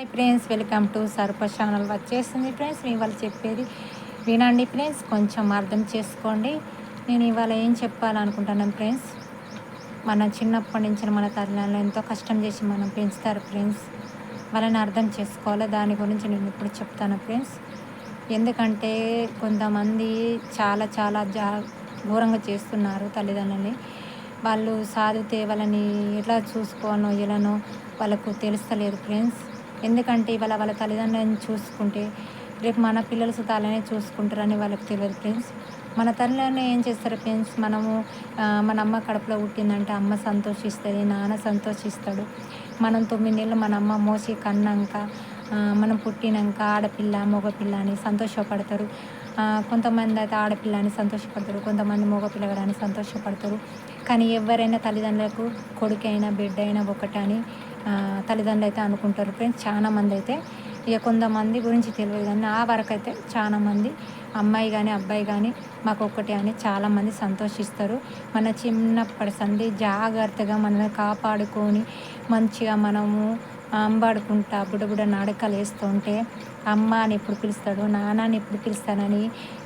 Hi friends welcome to Sarpa channel వచ్చేసింది friends. మీ వాళ్ళు చెప్పేది వినండి ఫ్రెండ్స్ కొంచెం అర్థం చేసుకోండి. నేను ఇవాళ ఏం చెప్పాలనుకుంటున్నాను ఫ్రెండ్స్? మన చిన్నప్పటి నుంచి మన తల్లిదండ్రులు ఎంతో కష్టం చేసి మనం పెంచుతారు ఫ్రెండ్స్. వాళ్ళని అర్థం చేసుకోవాలి? దాని గురించి నేను ఇప్పుడు చెప్తాను ఫ్రెండ్స్. ఎందుకంటే కొంతమంది చాలా చాలా జా ఘోరంగా చేస్తున్నారు తల్లిదండ్రులని. వాళ్ళు సాధితే వాళ్ళని ఎట్లా చూసుకోనో ఎలానో వాళ్ళకు తెలుస్తలేదు ఫ్రెండ్స్. ఎందుకంటే ఇవాళ వాళ్ళ తల్లిదండ్రులను చూసుకుంటే రేపు మన పిల్లలు సుత అలానే చూసుకుంటారని వాళ్ళకి తెలియదు ఫ్రెండ్స్. మన తల్లిదండ్రులు ఏం చేస్తారు ఫ్రెండ్స్? మనము మన అమ్మ కడుపులో పుట్టిందంటే అమ్మ సంతోషిస్తుంది నాన్న సంతోషిస్తాడు. మనం తొమ్మిది నెలలు మన అమ్మ మోసి కన్నాక మనం పుట్టినాక ఆడపిల్ల మగపిల్ల అని సంతోషపడతారు. కొంతమంది అయితే ఆడపిల్ల అని సంతోషపడతారు కొంతమంది మగపిల్ల అని సంతోషపడతారు. కానీ ఎవరైనా తల్లిదండ్రులకు కొడుకైనా బిడ్డ అయినా ఒకటని తల్లిదండ్రులు అయితే అనుకుంటారు. ఫ్రెండ్స్ చాలామంది అయితే ఇక కొంతమంది గురించి తెలియదు కానీ ఆ వరకు అయితే చాలామంది అమ్మాయి కానీ అబ్బాయి కానీ మాకు ఒక్కటే అని చాలామంది సంతోషిస్తారు. మన చిన్నప్పటి సంది జాగ్రత్తగా మనల్ని కాపాడుకొని మంచిగా మనము అంబాడుకుంటా బుడబుడ నాడకాలు వేస్తుంటే అమ్మ అని ఎప్పుడు పిలుస్తాడు నాన్నని ఎప్పుడు పిలుస్తానని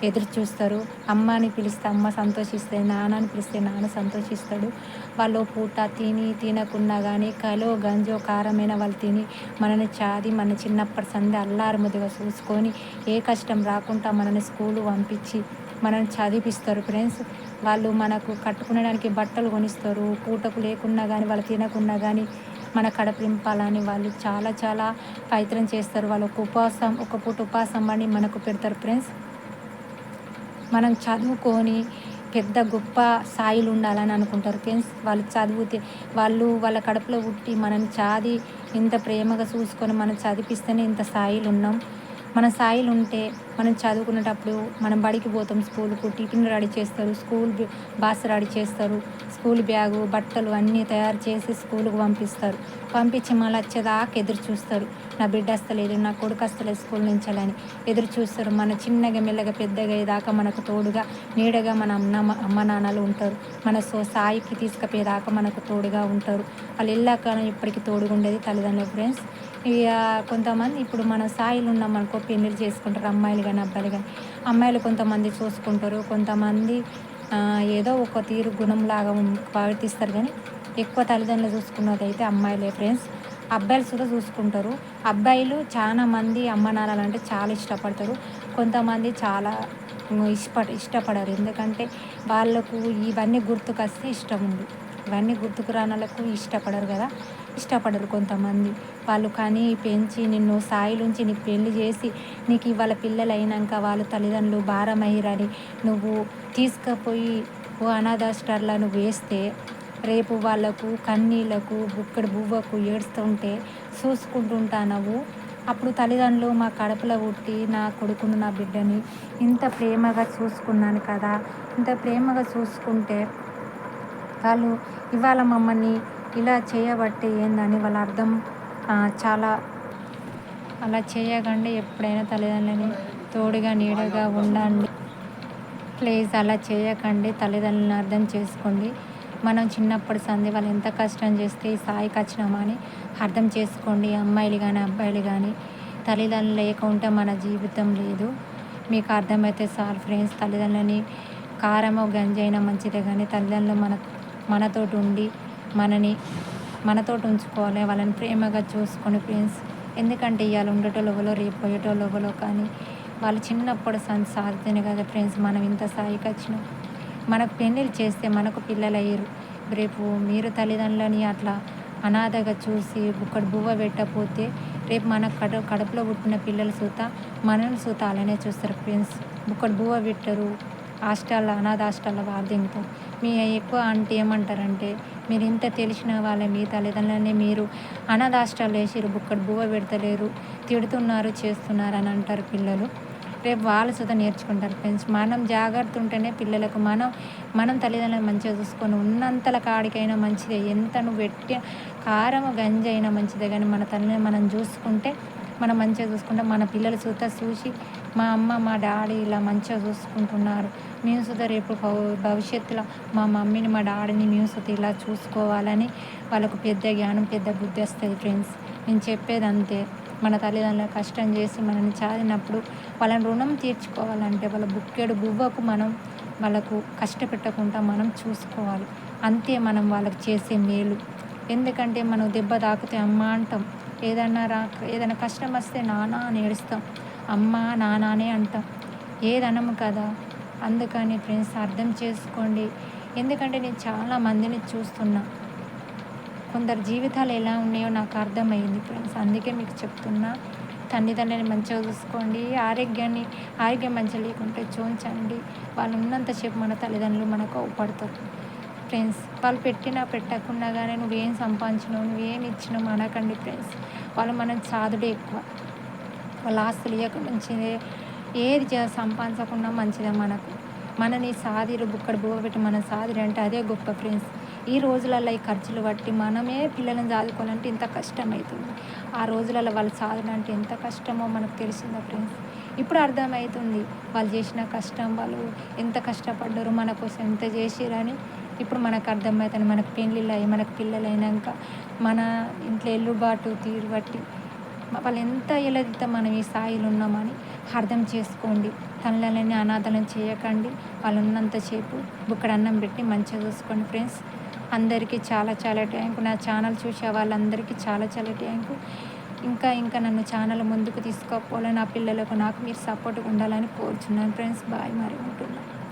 ఎదురు చూస్తారు. అమ్మని పిలిస్తే అమ్మ సంతోషిస్తే నాన్నని పిలిస్తే నాన్న సంతోషిస్తాడు. వాళ్ళు పూట తిని తినకున్నా కానీ కలో గంజో కారమైన వాళ్ళు తిని మనని చాది మన చిన్నప్పటి సందే అల్లారు ముద్దుగా చూసుకొని ఏ కష్టం రాకుండా మనని స్కూలు పంపించి మనల్ని చదివిపిస్తారు ఫ్రెండ్స్. వాళ్ళు మనకు కట్టుకునేడానికి బట్టలు కొనిస్తారు పూటకు లేకున్నా కానీ వాళ్ళు తినకున్నా కానీ మన కడపింపాలని వాళ్ళు చాలా చాలా పవిత్రం చేస్తారు. వాళ్ళు ఒక ఉపవాసం ఒక పూట ఉపవాసం అని మనకు పెడతారు ఫ్రెండ్స్. మనం చదువుకొని పెద్ద గొప్ప స్థాయిలు ఉండాలని అనుకుంటారు ఫ్రెండ్స్. వాళ్ళు చదివితే వాళ్ళు వాళ్ళ కడుపులో పుట్టి మనం చాది ఇంత ప్రేమగా చూసుకొని మనం చదివిస్తేనే ఇంత స్థాయిలు ఉన్నాం. మన స్థాయిలు ఉంటే మనం చదువుకునేటప్పుడు మనం బడికి పోతాం స్కూల్కు టిఫిన్ రెడీ చేస్తారు స్కూల్ బాస్ రెడీ చేస్తారు స్కూల్ బ్యాగు బట్టలు అన్నీ తయారు చేసి స్కూల్కి పంపిస్తారు. పంపించి మళ్ళీ వచ్చేదాకా ఎదురు చూస్తారు. నా బిడ్డ వస్తలేదు నా కొడుకు వస్తలేదు స్కూల్ నుంచి అని ఎదురు చూస్తారు మన చిన్నగా మెల్లగా పెద్దగా అయ్యేదాకా మనకు తోడుగా నీడగా మన అమ్మ అమ్మ నాన్నలు ఉంటారు. మన సో సాయికి తీసుకుపోయేదాకా మనకు తోడుగా ఉంటారు. వాళ్ళు వెళ్ళాక ఇప్పటికీ తోడుగా ఉండేది తల్లిదండ్రులు ఫ్రెండ్స్ ఇక కొంతమంది ఇప్పుడు మన సాయిలు ఉన్నాం అనుకో పెళ్ళిళ్ళు చేసుకుంటారు అమ్మాయిలు కానీ అబ్బాయిలు కానీ అమ్మాయిలు కొంతమంది చూసుకుంటారు కొంతమంది ఏదో ఒక తీరు గుణంలాగా ప్రవర్తిస్తారు కానీ ఎక్కువ తల్లిదండ్రులు చూసుకున్నది అయితే అమ్మాయిలే ఫ్రెండ్స్. అబ్బాయిలు కూడా చూసుకుంటారు. అబ్బాయిలు చాలా మంది అమ్మ నాన్నలు అంటే చాలా ఇష్టపడతారు. కొంతమంది చాలా ఇష్టపడ ఇష్టపడరు. ఎందుకంటే వాళ్ళకు ఇవన్నీ గుర్తుకొస్తే ఇష్టం ఉంది ఇవన్నీ గుర్తుకు రానలకు ఇష్టపడరు కదా. ఇష్టపడరు కొంతమంది. వాళ్ళు కానీ పెంచి నిన్ను సాయిలుంచి నీకు పెళ్ళి చేసి నీకు ఇవాళ పిల్లలు అయినాక వాళ్ళు తల్లిదండ్రులు భారమయ్యారని నువ్వు తీసుకుపోయి ఓ అనాథాస్టర్లను నువ్వు వేస్తే రేపు వాళ్ళకు కన్నీళ్ళకు బుక్కడి బువ్వకు ఏడుస్తుంటే చూసుకుంటుంటానవు. అప్పుడు తల్లిదండ్రులు మా కడుపులో పుట్టి నా కొడుకును నా బిడ్డని ఇంత ప్రేమగా చూసుకున్నాను కదా. ఇంత ప్రేమగా చూసుకుంటే వాళ్ళు ఇవాళ మమ్మల్ని ఇలా చేయబట్టి ఏందని వాళ్ళ అర్థం చాలా అలా చేయకండి. ఎప్పుడైనా తల్లిదండ్రులని తోడుగా నీడగా ఉండండి. ప్లీజ్ అలా చేయకండి. తల్లిదండ్రులను అర్థం చేసుకోండి. మనం చిన్నప్పటి సంది వాళ్ళు ఎంత కష్టం చేస్తే ఈ స్థాయికి వచ్చినామా అని అర్థం చేసుకోండి. అమ్మాయిలు కానీ అబ్బాయిలు కానీ తల్లిదండ్రులు లేకుంటే మన జీవితం లేదు. మీకు అర్థమైతే సార్ ఫ్రెండ్స్ తల్లిదండ్రులని కారమో గంజైనా మంచిదే కానీ తల్లిదండ్రులు మన మనతోటి ఉండి మనని మనతోటి ఉంచుకోవాలి వాళ్ళని ప్రేమగా చూసుకొని ఫ్రెండ్స్ ఎందుకంటే ఇవాళ ఉండేటోళ్ళలో రేపు పోయేటోళ్ళలో కానీ వాళ్ళు చిన్నప్పుడు సన్ సాధితేనే కదా ఫ్రెండ్స్ మనం ఇంత స్థాయికి వచ్చినాం. మనకు పెళ్ళిళ్ళు చేస్తే మనకు పిల్లలు అయ్యారు రేపు మీరు తల్లిదండ్రులని అట్లా అనాథగా చూసి ఒకటి బువ్వ పెట్టకపోతే రేపు మన కడు కడుపులో పుట్టిన పిల్లలు సూత మనల్ని సూత అలానే చూస్తారు ఫ్రెండ్స్ ఒకటి బువ్వ పెట్టరు. హాస్టల్లో అనాథ హాస్టల్లో వాళ్ళు మీ ఎక్కువ అంటే ఏమంటారంటే మీరు ఇంత తెలిసిన వాళ్ళే మీ తల్లిదండ్రులని మీరు అనాథాష్టాలు వేసిరు బుక్కడు బువ్వ పెడతలేరు తిడుతున్నారు చేస్తున్నారు అని అంటారు పిల్లలు. రేపు వాళ్ళు సుధా నేర్చుకుంటారు ఫ్రెండ్స్. మనం జాగ్రత్త ఉంటేనే పిల్లలకు మనం మనం తల్లిదండ్రులను మంచిగా చూసుకొని ఉన్నంతల కాడికైనా మంచిదే. ఎంత నువ్వు పెట్టి కారం గంజైనా మంచిదే. కానీ మన తల్లిని మనం చూసుకుంటే మనం మంచిగా చూసుకుంటాం మన పిల్లలు సుత చూసి మా అమ్మ మా డాడీ ఇలా మంచిగా చూసుకుంటున్నారు. మేము సుధా రేపు భవిష్యత్తులో మా మమ్మీని మా డాడీని మేము సుత ఇలా చూసుకోవాలని వాళ్ళకు పెద్ద జ్ఞానం పెద్ద బుద్ధి వస్తుంది ఫ్రెండ్స్ నేను చెప్పేది అంతే. మన తల్లిదండ్రులు కష్టం చేసి మనల్ని చాదినప్పుడు వాళ్ళని రుణం తీర్చుకోవాలంటే వాళ్ళ బుక్కెడు బువ్వకు మనం వాళ్ళకు కష్టపెట్టకుండా మనం చూసుకోవాలి. అంతే మనం వాళ్ళకి చేసే మేలు. ఎందుకంటే మనం దెబ్బ తాకితే అమ్మ అంటాం ఏదన్నా రా ఏదైనా కష్టం వస్తే నానా అని ఏడుస్తాం. అమ్మ నానానే అంటాం. ఏదనము కదా? అందుకని ఫ్రెండ్స్ అర్థం చేసుకోండి. ఎందుకంటే నేను చాలా మందిని చూస్తున్నా. కొందరు జీవితాలు ఎలా ఉన్నాయో నాకు అర్థమైంది ఫ్రెండ్స్. అందుకే మీకు చెప్తున్నా. తల్లిదండ్రులని మంచిగా చూసుకోండి. ఆరోగ్యాన్ని ఆరోగ్యం మంచిగా లేకుంటే చూంచండి. వాళ్ళు ఉన్నంతసేపు మన తల్లిదండ్రులు మనకు పడతారు ఫ్రెండ్స్. వాళ్ళు పెట్టినా పెట్టకుండా కానీ నువ్వేం సంపాదించినావు నువ్వేం ఇచ్చినావు అనకండి ఫ్రెండ్స్. వాళ్ళు మనం సాధుడే ఎక్కువ. వాళ్ళ ఆస్తులు ఇవ్వక మంచిదే. ఏది సంపాదించకుండా మంచిదే మనకు. మనని సాదిరు బుక్కడ బువ్వ పెట్టి మనం సాదిరి అంటే అదే గొప్ప ఫ్రెండ్స్. ఈ రోజులలో ఈ ఖర్చులు బట్టి మనమే పిల్లలను చదువుకోవాలంటే ఇంత కష్టం అవుతుంది ఆ రోజులలో వాళ్ళు సాధనంటే ఎంత కష్టమో మనకు తెలిసిందా ఫ్రెండ్స్? ఇప్పుడు అర్థమవుతుంది వాళ్ళు చేసిన కష్టం వాళ్ళు ఎంత కష్టపడ్డారు మన కోసం ఎంత చేసిరని ఇప్పుడు మనకు అర్థమవుతుంది మనకు పెళ్ళిళ్ళు అయ్యి మనకు పిల్లలు అయినాక మన ఇంట్లో ఎల్లుబాటు తీరు బట్టి వాళ్ళు ఎంత ఎలదితే మనం ఈ స్థాయిలో ఉన్నామని అర్థం చేసుకోండి. తనలని అనాథలను చేయకండి. వాళ్ళు ఉన్నంతసేపు బుక్కడ అన్నం పెట్టి మంచిగా చూసుకోండి ఫ్రెండ్స్. అందరికీ చాలా చాలా ట్యాంక్ నా ఛానల్ చూసే వాళ్ళందరికీ చాలా చాలా ట్యాంకు ఇంకా ఇంకా నన్ను ఛానల్ ముందుకు తీసుకోకపోవాలని నా పిల్లలకు నాకు మీరు సపోర్ట్గా ఉండాలని కోరుచున్నాను ఫ్రెండ్స్. బాయ్ మరి ఉంటున్నాను